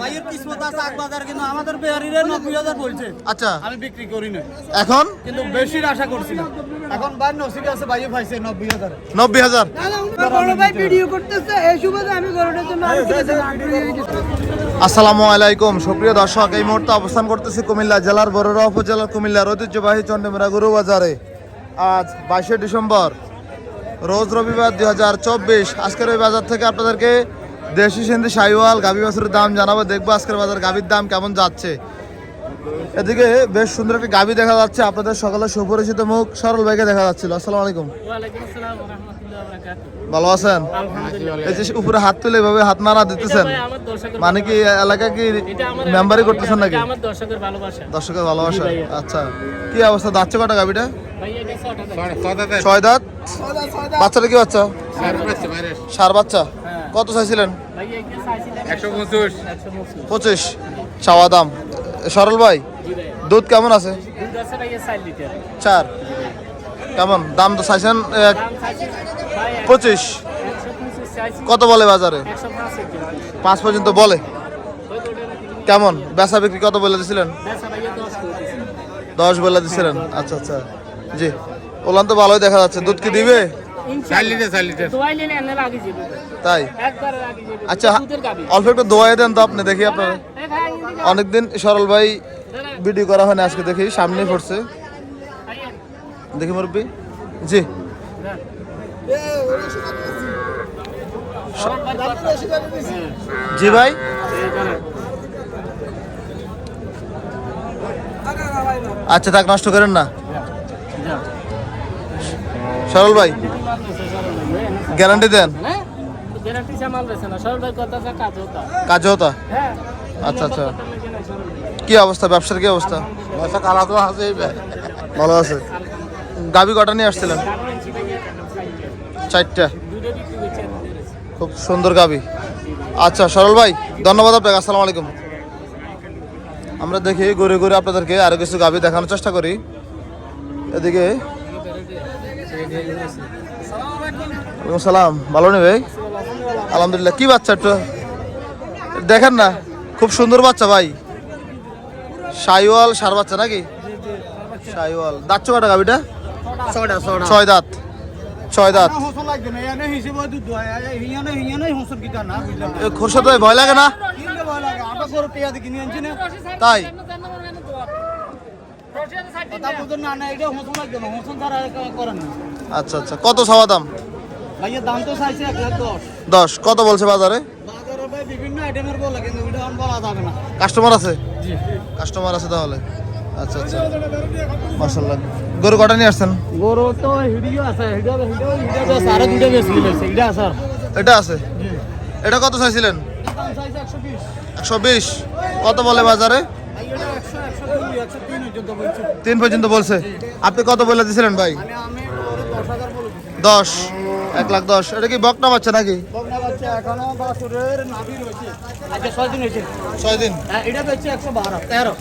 ভাইয়ের কিসমত আছে আগ বাজার কিন্তু আমাদের বেহারিরে নব্বই হাজার বলছে। আচ্ছা। আমি বিক্রি করি না এখন? কিন্তু বেশির আশা করছি না এখন ভাই নসিবে আছে ভাইয়ে পাইছে নব্বই হাজার। নব্বই হাজার। আসসালামু আলাইকুম। সুপ্রিয় দর্শক এই মুহূর্তে অবস্থান করতেছি কুমিল্লা জেলার বড়রা উপজেলার কুমিল্লার ঐতিহ্যবাহী চন্ডীমেরা গরু বাজারে। আজ বাইশে ডিসেম্বর রোজ রবিবার দুই হাজার চব্বিশ। আজকের ওই বাজার থেকে আপনাদেরকে দেশি সিন্ধি সাইওয়াল গাভী বাছুরের দাম জানাব দেখব আজকের বাজার গাভীর দাম কেমন যাচ্ছে। এদিকে বেশ সুন্দর একটি গাভী দেখা যাচ্ছে আপনাদের সকালে সুপরিচিত মুখ সরল ভাইকে দেখা যাচ্ছিল। আসসালামু আলাইকুম। ওয়ালাইকুম আসসালাম ওয়া রাহমাতুল্লাহি ওয়া বারাকাতুহু ভালো আছেন? এই যে উপরে হাত তুলে এভাবে হাত নাড়া দিতেছেন মানে কি এলাকা কি মেম্বারই করতেছেন নাকি? দর্শকের ভালোবাসা। আচ্ছা। কি অবস্থা দাচ্ছে কটা গাবিটা ভাই এটা ছয় দাঁত? বাচ্চাটা কি বাচ্চা? সার বাচ্চা? কত চাইছিলেন? ভাই এটা চাইছিলাম 125 পঁচিশ। চাওয়া দাম। সরল ভাই দুধ কেমন আছে? দুধ আছে ভাই 4 লিটার চার। কেমন? দাম তো চাইছেন পঁচিশ। কত বলে বাজারে? পাঁচ পর্যন্ত বলে। কেমন? বেচা বিক্রি কত বলে দিছিলেন? বেচা ভাই 10 করে দিছি দশ বলে দিছিলেন। আচ্ছা আচ্ছা। জি। ওলান তো ভালোই দেখা যাচ্ছে। দুধ কি দিবে? এনে যাবে তাই? একবার আগে যাবে আচ্ছা দুধের গাবি অল্প একটু দোয়াই দেন তো আপনি দেখি আপনার। এই ভাই অনেকদিন সরল ভাই ভিডিও করা হয় না আজকে দেখি সামনে পড়ছে। দেখি মুরব্বী। জি। জি ভাই। আচ্ছা থাক নষ্ট করেন না। সরল ভাই? গ্যারান্টি দেন? হ্যাঁ? গ্যারান্টি সামাল রয়েছে না। সরল ভাই কথা যা কাজ হতা। কাজ হতা? হ্যাঁ। আচ্ছা আচ্ছা। কি অবস্থা? ব্যবসার কি অবস্থা? ভালো আছে। গাবি কটা নিয়ে আসছিলেন? চারটা। খুব সুন্দর গাবি। আচ্ছা সরল ভাই ধন্যবাদ আপনাকে। আসসালামু আলাইকুম। আমরা দেখি ঘুরে ঘুরে আপনাদেরকে আরও কিছু গাবি দেখানোর চেষ্টা করি। এদিকে ওয়ালাইকুম সালাম। ভালো নেই ভাই? আলহামদুলিল্লাহ। কি বাচ্চা একটু? দেখেন না খুব সুন্দর বাচ্চা ভাই। সাইওয়াল সার বাচ্চা নাকি? সাইওয়াল। দাঁত কটা গাবিটা ছয় দাঁত। ছয় দাঁত। হোসন লাগবে না এনে হিসেবে দুধ হয় হিয়ানে হিয়ানে হোসন কিটা না বুঝলাম এ খোরশদ ভাই ভয় লাগে না? তাই? কথা বুঝুন না না এটা হোসন লাগবে না। হোসন তারা করেন না। আচ্ছা আচ্ছা। কত ছাওয়া দাম? ভাইয়ের দাম তো চাইছে এক লাখ দশ। দশ। কত বলছে বাজারে? বাজারে বিভিন্ন আইটেমের বলে কিন্তু বলা যাবে না। কাস্টমার আছে? কাস্টমার আছে তাহলে। আচ্ছা আচ্ছা। মাশাল্লাহ গরু কটা নিয়ে আসছেন? গরু তো হিডিও আছে হিডিও হিডিও হিডিও আছে আরও দুটো বেশি গেছে হিডিও আছে এটা আছে? এটা কত চাইছিলেন? একশো বিশ। কত বলে বাজারে? তিন পর্যন্ত বলছে। আপনি কত বলে দিয়েছিলেন ভাই মানে আমি ওরে দশ হাজার বলে দিচ্ছি দশ এক লাখ দশ। এটা কি বকনা বাচ্চা নাকি? আচ্ছা ছয় দিন হ্যাঁ,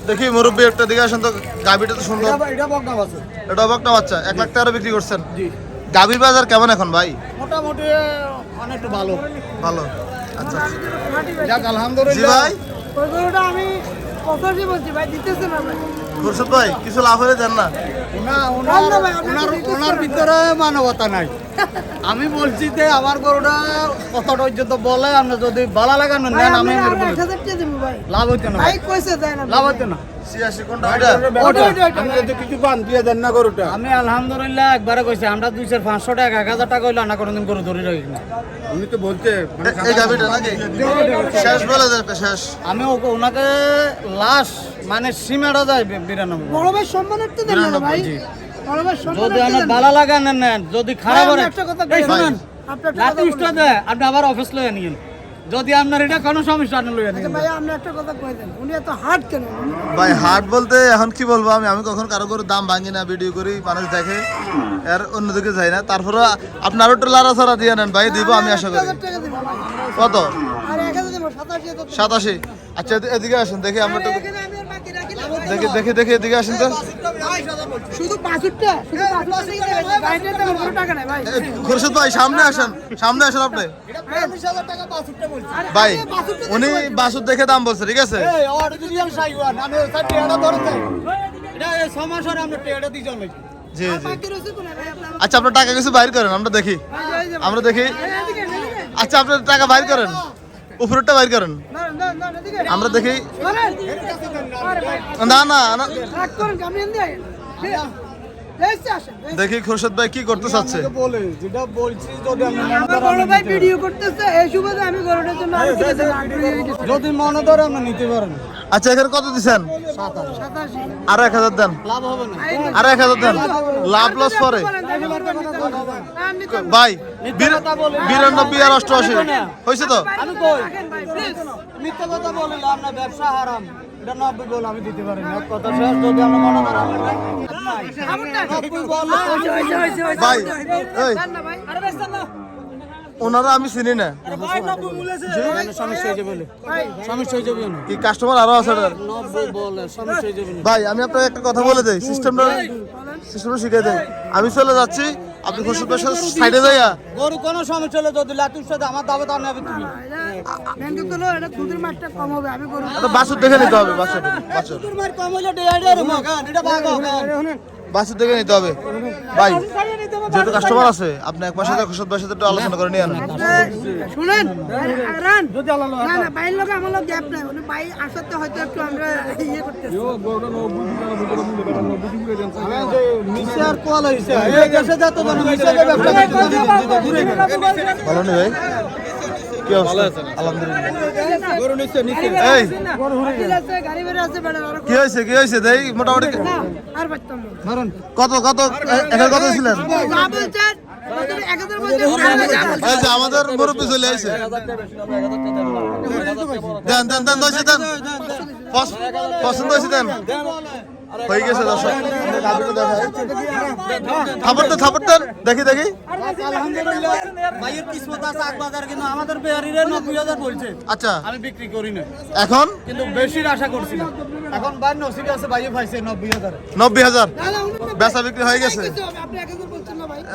দেখি মুরব্বী একটা দিকে আসেন তো গাভিটা তো সুন্দর। এটা বকনা বাচ্চা এক লাখ তেরো বিক্রি করছেন। গাভীর বাজার কেমন এখন ভাই? মোটামুটি অনেকটা ভালো। ভালো। আচ্ছা। আলহামদুলিল্লাহ। ভাই? আমি বলছি ভাই দিতেছে না ভাই খুরশদ ভাই কিছু লাভ হলে যান না। ওনার। ভিতরে মানবতা নাই। আমি বলছি যে আমার গরুটা কত পর্যন্ত বলে আপনি যদি ভালো লাগানো নেন আমি লাভ হইতো না। লাভ হইতো না। আমি আলহামদুলিল্লাহ একবারে কইছি আমরা দুই চার পাঁচশো টাকা এক হাজার টাকা হইল না কোনোদিন গরু ধরে রাখি না। উনি তো বলছে মানে এ- এই গাভীটা শেষ বলে দেন শেষ। আমি ওকে ওনাকে লাশ মানে সিমেটা যায় বিরানব্বই। বড় ভাই সম্মানার্থে দেন না ভাই। যদি আমার ভালো নেন নেন। যদি খারাপ আমি হয় একটা কথা শুনুন আপনি আবার অফিস লয়ে নিন যদি আপনার এটা কোনো সমস্যা আপনি লয়ে নিন ভাই আপনি একটা কথা কই দেন। উনি এত হার্ড কেন? ভাই হাট বলতে এখন কি বলব আমি? আমি কখন কারও করে দাম ভাঙি না ভিডিও করি মানুষ দেখে। এর অন্যদিকে যাই না। তারপরে আপনি আরও একটু লাড়া ছাড়া দিয়ে নেন ভাই দিব আমি আশা করি। কত? আর সাতাশি আচ্ছা এদিকে আসেন দেখি আমরা আর না দেখি দেখি দেখি এদিকে আসেন তো। শুধু বাছুরটা শুধু বাছুরটা দিয়ে দেবে গাড়িটা তো কোনো টাকা নাই ভাই? এ, খুরশেদ ভাই সামনে আসেন সামনে আসেন আপনি। বিয়াল্লিশ হাজার টাকা বাছুরটা বলছি। আরে ভাই উনি বাসুর দেখে দাম বলছে ঠিক আছে? জি জি। আচ্ছা আপনার টাকা কিছু বাইর করেন আমরা দেখি। আমরা দেখি। আচ্ছা আপনার টাকা বাইর করেন। উপরেরটা বাইর করেন। আমরা দেখি। না না না। দেখি খুরশেদ ভাই কি করতে চাচ্ছে। বলে যেটা বলছি যদি মনে আমার বড় ভাই ভিডিও করতেছে এই সুবাদে আমি গরুটার জন্য আর কিছু দিন আগ্রহী হয়ে। যদি মনে ধরে আপনি নিতে পারেন। আচ্ছা এখানে কত দিছেন। আরও এক হাজার দেন। লাভ হবে না। আরও এক হাজার দেন। লাভ লস পরে। ভাই বিরানব্বই আর অষ্টআশি। হয়েছে তো? আমি কই। মিথ্যা কথা ব্যবসা হারাম। এটা নব্বই বল আমি দিতে পারি না। কথা শেষ যদি আমরা মনে করেন। ভাই। ওনারা আমি চিনি না। সমস্যা যাবে বলে। ভাই, সমস্যা যাবে না কি কাস্টমার আরও আছে এটার? নব্বই বলে সমস্যা যাবে না ভাই আমি আপনাকে একটা কথা বলে দেই। সিস্টেমটা সিস্টেমটা শিখিয়ে দেই। আমি চলে যাচ্ছি। আপনি ভাইয়ের সাইডে যাইয়া। গরু কোনো সমস্যা হলে যদি লাতুর সাথে আমার দাবে তার নেবে তুমি। একটা বাছুর দেখে নিতে হবে বাছুর। বাছুর। তোর মার কম হইলে ডেয়ারে মগান এটা ভাগ হবে বাছুর দেখে নিতে হবে। ভাই যেহেতু কাস্টমার আছে আপনি এক মাসের সাথে ভাইয়ের সাথে একটু আলোচনা করে নিয়ে আনেন। শুনেন রান না না বাইরের লোক আমার লোক গ্যাপ নাই। উনি বাই আসাতে হয়তো একটু আমরা ইয়ে করতেছি। মিশে আর কোয়াল হইছে। এই দেশে যত জন মিশে ব্যবসা করতে দূরে ভালো নেই ভাই? কি অবস্থা আলহামদুলিল্লাহ কি হয়েছে কি হয়েছে দেই মোটামুটি কত কত এ- কত ছিলেন যা বলছেন বলছেন এক হাজার বলছেন যা বলছেন। এই যে আমাদের মুরব্বী চলে আইছে দেন দেন দেন দেন পছন্দ হয়েছে দেন হয়ে গেছে দর্শক। দেখি দেখি। আচ্ছা। বিক্রি করি না এখন? কিন্তু বেশির আশা করছি এখন বেচা বিক্রি হয়ে গেছে।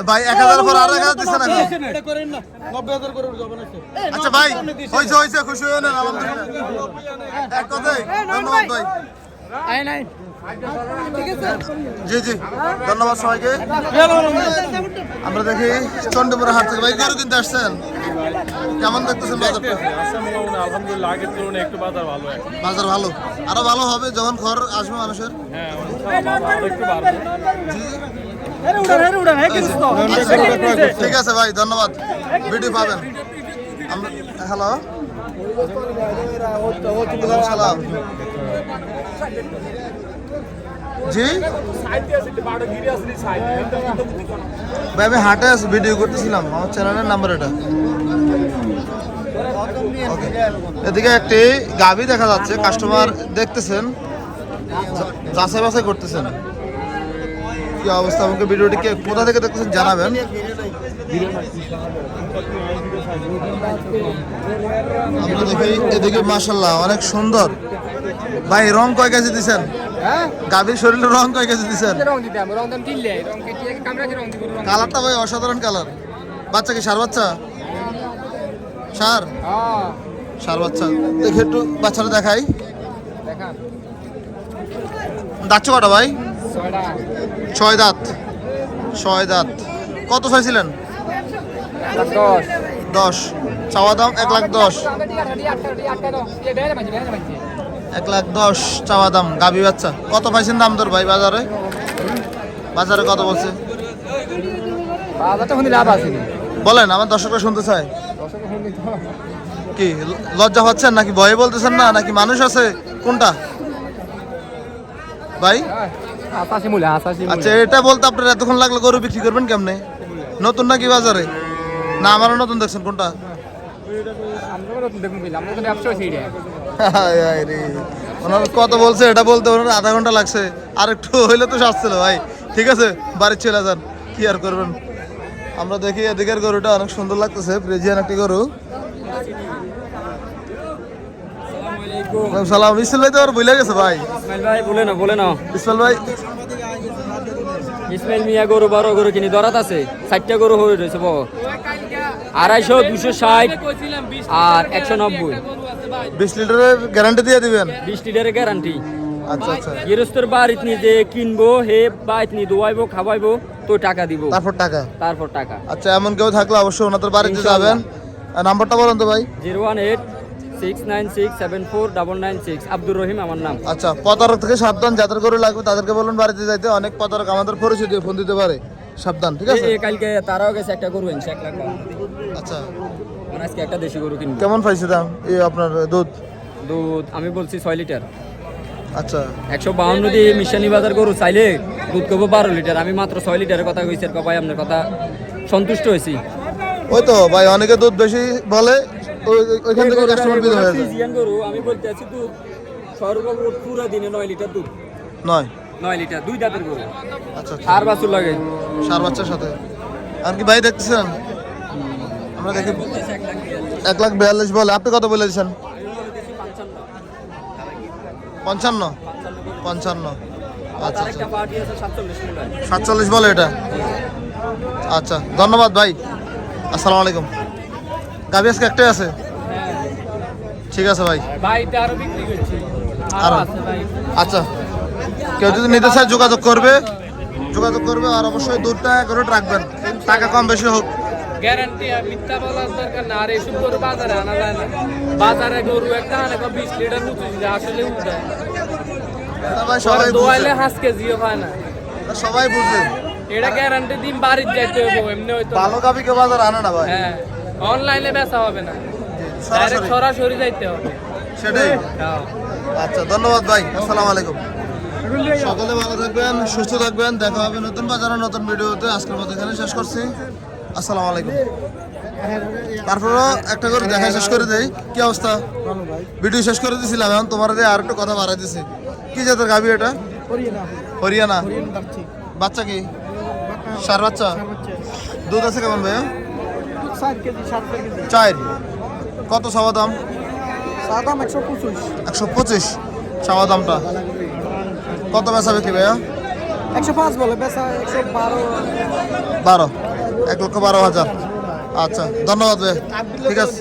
ভাই, এক হাজার পর আর এক হাজার দিচ্ছেন আচ্ছা ভাই, হয়েছে হয়েছে, খুশি হয়ে নেন এক কথাই ধন্যবাদ, ভাই। জি জি। ধন্যবাদ সবাইকে। আমরা দেখি চন্ডীপুরের হাট থেকে। ভাই কিনতে আসছেন? কেমন দেখতেছেন বাজার ভালো বাজার ভালো। আরও ভালো হবে যখন ঘর আসবে মানুষের। ঠিক আছে ভাই, ধন্যবাদ। ভিডিও পাবেন। হ্যালো? সালাম। জি? ভাই, আমি হাটে আছি ভিডিও করতেছিলাম। আমার চ্যানেলের নাম্বার এটা। এদিকে একটি গাবি দেখা যাচ্ছে কাস্টমার দেখতেছেন যাচাই বাছাই করতেছেন। কি অবস্থা? আমাকে ভিডিওটি কে কোথা থেকে দেখতেছেন জানাবেন। আমরা দেখি এদিকে মাশাল্লাহ অনেক সুন্দর। ভাই রং কয় কেজি দিছেন গাভীর শরীরে রং কয় কেজি দিছেন কালারটা ভাই অসাধারণ কালার বাচ্চা কি সার বাচ্চা সার সার বাচ্চা দেখি একটু বাচ্চাটা দেখাই দাচ্ছ কটা ভাই ছয় দাঁত ছয় দাঁত কত চাইছিলেন দশ চাওয়া দাম এক লাখ দশ এক লাখ দশ চাওয়া দাম গাবি বাচ্চা। কত পাইছেন দাম তোর ভাই বাজারে? বাজারে কত বলছে? বলেন আমার দর্শকরা শুনতে চায়। কি লজ্জা হচ্ছেন নাকি? ভয়ে বলতেছেন না নাকি মানুষ আছে? কোনটা? ভাই? আচ্ছা এটা বলতে আপনার এতক্ষণ লাগল গরু বিক্রি করবেন কেমনে? নতুন নাকি বাজারে? না আমারও নতুন দেখছেন কোনটা? হায় হায়। ওনার কত বলছে এটা বলতে ওনার আধা ঘণ্টা লাগছে। আর একটু হইলে তো সাজছিল ভাই। ঠিক আছে বাড়ি চলে যান। কি আর করবেন? আমরা দেখি এদিকের গরুটা অনেক সুন্দর লাগতেছে প্রেজিয়ান একটি গরু। সালাম ইসমাইল ভাই তো আর ভুলে গেছে ভাই। ইসমাইল ভাই বলে না বলে না ইসমাইল ভাই। ইসমাইল মিয়া গরু বারো গরু কিনি দরাত আছে। ষাটটা গরু হয়ে রয়েছে আড়াইশো দুশো ষাট আর একশো নব্বই। বিশ লিটারের গ্যারান্টি দিয়ে দিবেন? বিশ লিটারের গ্যারান্টি আচ্ছা আচ্ছা। গৃহস্থর বাড়িত নিয়ে যে কিনবো হে বাড়িত নিয়ে দোয়াইবো খাওয়াইবো তো টাকা দিব। তারপর টাকা? তারপর টাকা। আচ্ছা এমন কেউ থাকলে অবশ্যই ওনাদের বাড়িতে যাবেন। নাম্বারটা বলুন তো ভাই। Zero one eight six nine six seven four double nine six. Abdur Rahim আমার নাম। আচ্ছা প্রতারক থেকে সাবধান যাদের করে লাগবে তাদেরকে বলুন বাড়িতে যাইতে। অনেক প্রতারক আমাদের পরিচয় দিয়ে ফোন দিতে পারে। সাবধান ঠিক আছে? কালকে তারাও গেছে একটা করবেন এক লাখ। আচ্ছা। মানে আজকে একটা দেশি গরু কিনবো। কেমন পাইছে দাম? এই আপনার দুধ? দুধ আমি বলছি ছয় লিটার। আচ্ছা। একশো বাউন্ন দিয়ে মিশানি বাজার গরু চাইলে দুধ করব বারো লিটার। আমি মাত্র ছয় লিটারের কথা কইছি আর ভাই আপনার কথা সন্তুষ্ট হয়েছি। ওই তো ভাই অনেকে দুধ বেশি বলে ওই- ওই- ওইখান থেকে কাস্টমার বিদ হয়ে যায়। গরু আমি বলতে আছি দুধ সর্বমোট পুরো দিনে নয় লিটার দুধ। নয়? নয় লিটার দুই দাঁতের গরু। আচ্ছা আচ্ছা। আর বাছুর লাগে। সার বাচ্চার সাথে। আর কি ভাই দেখতেছেন? আমরা দেখি এক লাখ বিয়াল্লিশ। বলে। আপনি কত বলেছেন? পঞ্চান্ন। পঞ্চান্ন। আচ্ছা আচ্ছা। সাতচল্লিশ বলে এটা? আচ্ছা ধন্যবাদ ভাই। আসসালামু আলাইকুম। গাবি আজকে একটাই আছে? ঠিক আছে ভাই। আরও আচ্ছা। কেউ যদি নিতে চায় যোগাযোগ করবে। যোগাযোগ করবে আর অবশ্যই দুধটা করে রাখবেন। টাকা কম বেশি হোক। গ্যারান্টি মিথ্যা বলার দরকার না। আর এসব গরু বাজারে আনা যায় না। বাজারে গরু একটা আনে বিশ লিটার উঁচু আসলে উঠে সবাই দোয়াইলে হাঁস কেজিও হয় না। সবাই বুঝে। এটা গ্যারান্টি দিন বাড়ির যাইতে হইব এমনি হয়তো ভালো গাবি কেউ বাজার আনে না ভাই। হ্যাঁ অনলাইনে বেচা হবে না। ডাইরেক্ট সরাসরি সরাসরি যাইতে হবে। সেটাই। হ্যাঁ। আচ্ছা ধন্যবাদ ভাই। আসসালামু আলাইকুম। সকলে ভালো থাকবেন সুস্থ থাকবেন। দেখা হবে নতুন বাজারে নতুন ভিডিওতে। আজকের মতো এখানে শেষ করছি। আসসালামু আলাইকুম। তারপরও একটা করে দেখা শেষ করে দেই। কি অবস্থা? ভিডিও শেষ করে দিছিলাম এখন তোমার দিয়ে আর একটু কথা বাড়াই দিছি। কি জাতের গাবি এটা? হরিয়ানা। বাচ্চা কি? সার বাচ্চা? দুধ আছে কেমন ভাইয়া? চার। কত সবা দাম? একশো পঁচিশ। চাওয়া দামটা? কত বেচা বিক্রি ভাইয়া? একশো পাঁচ বলে বেচা একশো বারো। বারো। এক লক্ষ বারো হাজার। আচ্ছা ধন্যবাদ ভাই। ঠিক আছে।